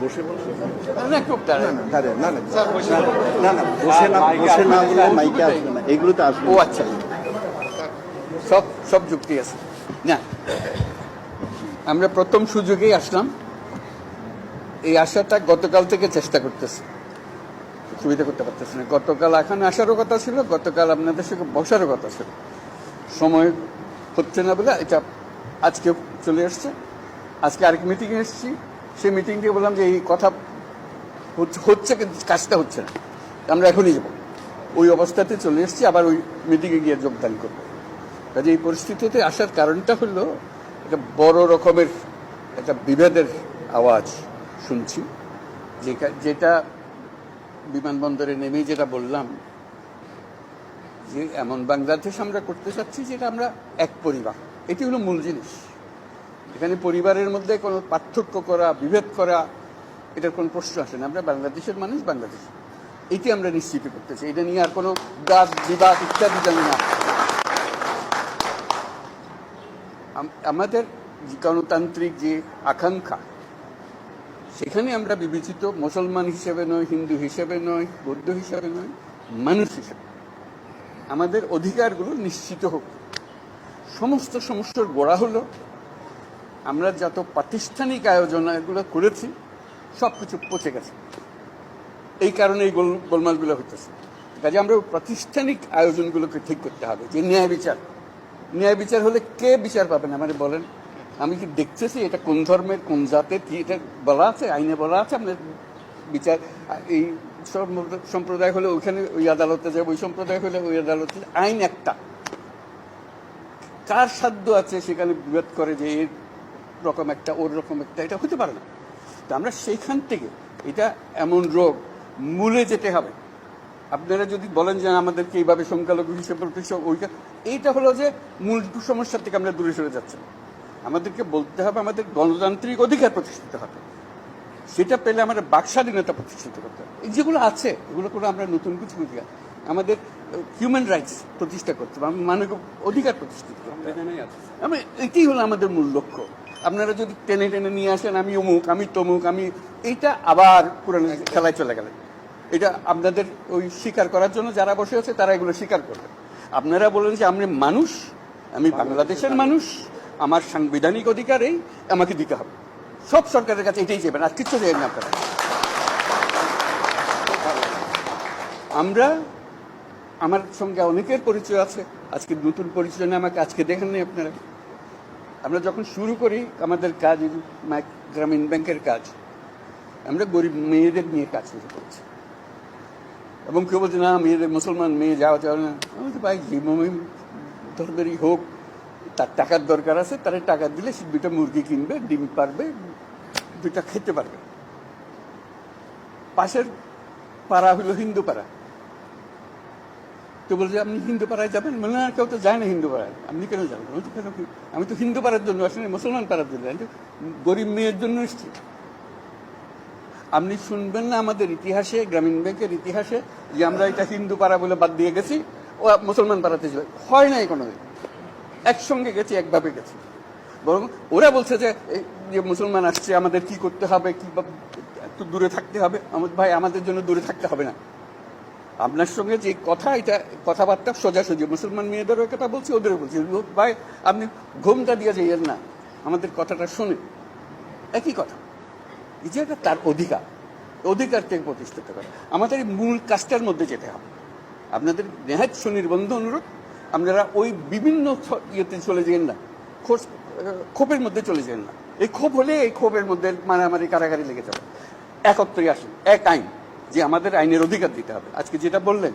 বসে বসে? না একটু দাঁড়ান। দাঁড়ান, না না না না বসে না বসে। না বলে মাইকে আসবে না। এগুলোতে আসবে ও আচ্ছা। সব সব যুক্তি আছে। না। আমরা প্রথম সুযোগেই আসলাম। এই আশাটা গতকাল থেকে চেষ্টা করতেছি। সুবিধা করতে পারতেছি না। গতকাল এখানে আসারও কথা ছিল গতকাল আপনাদের সঙ্গে বসারও কথা ছিল। সময় হচ্ছে না বলে এটা আজকে চলে আসছে আজকে আরেক মিটিংয়ে এসেছি। সেই মিটিং বললাম যে এই কথা হচ্ছে- কিন্তু কাজটা হচ্ছে না। আমরা এখনই যাব। ওই অবস্থাতে চলে এসেছি, আবার ওই মিটিংয়ে গিয়ে যোগদান করব। কাজে এই পরিস্থিতিতে আসার কারণটা হলো একটা বড় রকমের একটা বিভেদের আওয়াজ শুনছি। যেটা- যেটা বিমানবন্দরে নেমেই যেটা বললাম, যে এমন বাংলাদেশ আমরা করতে চাচ্ছি যেটা আমরা এক পরিবার। এটি হলো মূল জিনিস। এখানে পরিবারের মধ্যে কোনো পার্থক্য করা, বিভেদ করা, এটার কোনো প্রশ্ন আসে না। আমরা বাংলাদেশের মানুষ বাংলাদেশ। এটি আমরা নিশ্চিত করতে চাই এটা নিয়ে আর কোনো বাদ বিবাদ ইত্যাদি জানি না। আমাদের গণতান্ত্রিক যে আকাঙ্ক্ষা, সেখানে আমরা বিবেচিত মুসলমান হিসেবে নয়, হিন্দু হিসেবে নয়, বৌদ্ধ হিসেবে নয়, মানুষ হিসেবে আমাদের অধিকারগুলো নিশ্চিত হোক। সমস্ত সমস্যার গোড়া হলো আমরা যত প্রাতিষ্ঠানিক আয়োজন এগুলো করেছি সব কিছু পচে গেছে। এই কারণে এই গোল, গোলমালগুলো হইতেছে। কাজে আমরা প্রাতিষ্ঠানিক আয়োজনগুলোকে ঠিক করতে হবে, যে ন্যায় বিচার। ন্যায় বিচার হলে কে বিচার পাবেন আমাদের বলেন, আমি কি দেখতেছি এটা কোন ধর্মের, কোন জাতের, কি এটা বলা আছে, আইনে বলা আছে? আপনার বিচার, এই সম- সম্প্রদায় হলে ওইখানে ওই আদালতে যাবে, ওই সম্প্রদায় হলে ওই আদালতে, আইন একটা। কার সাধ্য আছে সেখানে বিভেদ করে যে এর রকম একটা, ওর রকম একটা, এটা হতে পারে না। তো আমরা সেইখান থেকে, এটা এমন রোগ মূলে যেতে হবে। আপনারা যদি বলেন যে আমাদেরকে এইভাবে সংখ্যালঘু হিসেবে ওইটা, এইটা হলো যে মূল সমস্যার থেকে আমরা দূরে সরে যাচ্ছি। আমাদেরকে বলতে হবে, আমাদের গণতান্ত্রিক অধিকার প্রতিষ্ঠিত হবে। সেটা পেলে আমাদের বাক স্বাধীনতা প্রতিষ্ঠিত করতে হবে। যেগুলো আছে, এগুলো কোনো আমরা নতুন কিছু না। আমাদের হিউম্যান রাইটস প্রতিষ্ঠা করতে হবে, মানবিক অধিকার প্রতিষ্ঠিত করতে হবে। এটাই হলো আমাদের মূল লক্ষ্য। আপনারা যদি টেনে টেনে নিয়ে আসেন, আমি অমুক, আমি তমুক, আমি এইটা আবার পুরানো খেলায় চলে গেলেন। এটা আপনাদের ওই স্বীকার করার জন্য যারা বসে আছে, তারা এগুলো স্বীকার করবে। আপনারা বলেন যে, আমি মানুষ, আমি বাংলাদেশের মানুষ, আমার সাংবিধানিক অধিকার এই, আমাকে দিতে হবে। সব সরকারের কাছে এটাই চাইবেন, আর কিচ্ছু চাইবেন না আপনারা। আমরা, আমার সঙ্গে অনেকের পরিচয় আছে, আজকে নতুন পরিচয় নিয়ে আমাকে আজকে দেখেন নি আপনারা। আমরা যখন শুরু করি আমাদের কাজ গ্রামীণ ব্যাংকের কাজ আমরা গরিব মেয়েদের নিয়ে কাজ শুরু করেছি। এবং কেউ বলছে না মেয়েদের মুসলমান মেয়ে যাওয়া যাবে না। আমি বলছি, ভাই যে ধর্মেরই হোক তার টাকার দরকার আছে তারা টাকা দিলে সে দুটা মুরগি কিনবে ডিম পারবে দুইটা খেতে পারবে। পাশের পাড়া হলো হিন্দু পাড়া। তো বলছে আপনি হিন্দু পাড়ায় যাবেন? বলে, না, কেউ তো যায় না হিন্দু পাড়ায়। আপনি কেন যাবেন? আমি তো কেন হিন্দু পাড়ার জন্য আসিনি, মুসলমান পাড়ার জন্য। আমি গরিব মেয়ের জন্য এসেছি। আপনি শুনবেন না আমাদের ইতিহাসে, গ্রামীণ ব্যাংকের ইতিহাসে, যে আমরা এটা হিন্দু পাড়া বলে বাদ দিয়ে গেছি, ও মুসলমান পাড়াতে যাবে। হয় নাই কোনোদিন। একসঙ্গে গেছি, একভাবে গেছি। বরং ওরা বলছে যে যে মুসলমান আসছে, আমাদের কি করতে হবে? কি একটু দূরে থাকতে হবে। আমাদের ভাই, আমাদের জন্য দূরে থাকতে হবে না। আপনার সঙ্গে যে কথা, এটা কথাবার্তা সোজাসুজি। মুসলমান মেয়েদেরও কথা বলছি, ওদেরও বলছি। ভাই, আপনি ঘুমটা দিয়ে যাইয়েন না। আমাদের কথাটা শুনে একই কথা। এই যে এটা তার অধিকার, অধিকারকে প্রতিষ্ঠিত করে। আমাদের মূল কাজটার মধ্যে যেতে হবে। আপনাদের নেহাত সুনির্বন্ধ অনুরোধ, আপনারা ওই বিভিন্ন ইয়েতে চলে যান না। খোঁজ ক্ষোভের মধ্যে চলে যান না। এই ক্ষোভ হলে এই ক্ষোভের মধ্যে মারামারি, কারাগারি লেগে যাবে। একত্রে আসুন। এক আইন। যে আমাদের আইনের অধিকার দিতে হবে। আজকে যেটা বললেন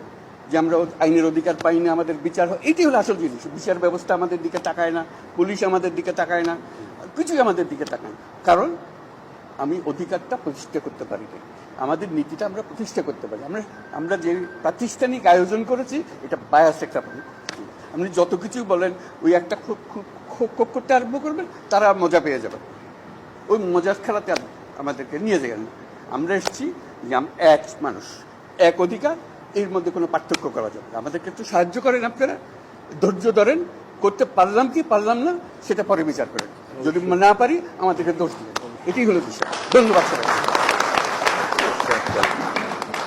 যে আমরা আইনের অধিকার পাই না আমাদের বিচার হয় এটি হলো আসল জিনিস। বিচার ব্যবস্থা আমাদের দিকে তাকায় না, পুলিশ আমাদের দিকে তাকায় না, কিছুই আমাদের দিকে তাকায় না। কারণ আমি অধিকারটা প্রতিষ্ঠা করতে পারি না আমাদের নীতিটা আমরা প্রতিষ্ঠা করতে পারি। আমরা আমরা যে প্রাতিষ্ঠানিক আয়োজন করেছি, এটা বায়াস একটা আপনি যত কিছু বলেন, ওই একটা খুব খুব খুব করতে আরম্ভ করবেন, তারা মজা পেয়ে যাবে। ওই মজার খেলাতে আমাদেরকে নিয়ে যাবেন আমরা এসেছি যে আম- এক মানুষ এক অধিকার এর মধ্যে কোনো পার্থক্য করা যাবে। আমাদেরকে একটু সাহায্য করেন আপনারা। ধৈর্য ধরেন করতে পারলাম কি পারলাম না সেটা পরে বিচার করেন। যদি না পারি আমাদেরকে দোষ দিবেন। এটি হলো বিষয়। ধন্যবাদ স্যার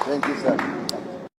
থ্যাংক ইউ স্যার